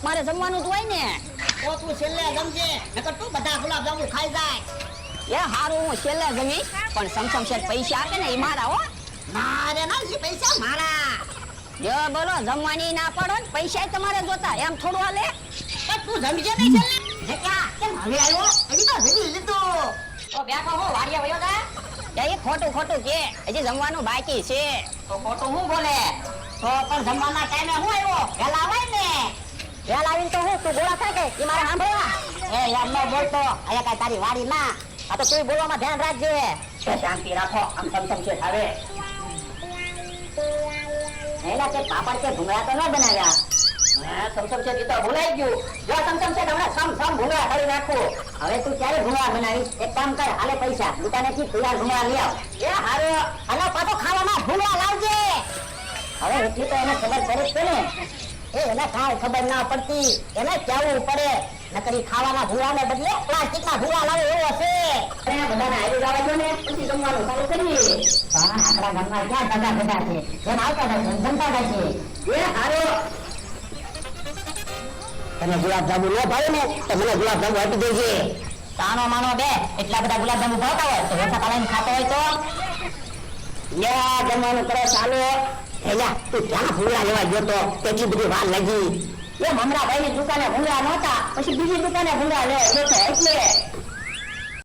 તમારે જમવાનું તો હોય ને. તો છેલ્લે જમજે, નકર તું બધા ગુલાબ જાંબુ ખાઈ જાય. એ હારું, હું છેલ્લે જમી પણ સમસમ શેઠ પૈસા આપે ને એ મારા, હો. મારે ના ઈ પૈસા, મારા. જો બોલો, જમવાની ના પડો ને, પૈસા તમારે જોતા, એમ થોડું હાલે. તું જમજે નહીં છેલ્લે. હે કેમ હવે આવ્યો? એવી તો જમી લીધો. તો બેઠો હો વાડિયા વયો જા. એ ખોટું ખોટું કે. હજી જમવાનું બાકી છે. તો ખોટું હું બોલે? તો પણ જમવાના ટાઈમે હું આવ્યો? પેલા આવે ને. વેલ આવીને તો હું તું ગોળા થાય કે એ મારે સાંભળવા? એ યાર ન બોલતો. અહીંયા કાંઈ તારી વાડી ના. આ તો તું બોલવામાં ધ્યાન રાખજે. શાંતિ રાખો. આમ સમસમ છે હવે એલા કે પાપડ કે ભૂંગળા તો ન બનાવ્યા. ભૂલાઈ ગયું. જો સમસમ છે હમણાં સમ સમ ભૂંગળા કરી નાખું. હવે તું ક્યારે ભૂંગળા બનાવીશ? એક કામ કર, હાલે પૈસા. દુકાનેથી તૈયાર ભૂંગળા લઈ આવ. હારો. હાલો, પાછો ખાવામાં ભૂંગળા લાવજે. હવે એટલી તો એને ખબર પડે છે ને. એ એને કાંઈ ખબર ના પડતી. એને કહેવું પડે. નકરી ખાવાના ભૂંગળાને બદલે પ્લાસ્ટિકના ભૂવા લાવે એવો હશે અને બધાને આવી જવા દો ને. પછી જમવાનું ચાલુ કરીએ. પણ આપણા ગામમાં ક્યાં બધા બધા છે? જેમ આવતા થાય છે થાય છે. એ હારો. તને ગુલાબ જાંબુ ન ભાવે ને તો મને ગુલાબ જાંબુ આપી દેજે. તાનો માનો બે એટલા બધા ગુલાબ જાંબુ ભાવતા હોય તો વેસા પાલાઈને ખાતો હોય તો. યા જમવાનું કરો ચાલો. હેલા તું ક્યાં ભૂંગળા લેવા ગયો તો? કેટલી બધી વાર લાગી. એમ હમણાં ભાઈ ની દુકાને ભૂંગળા નહોતા, પછી બીજી દુકાને ભૂંગળા ગયો એટલે.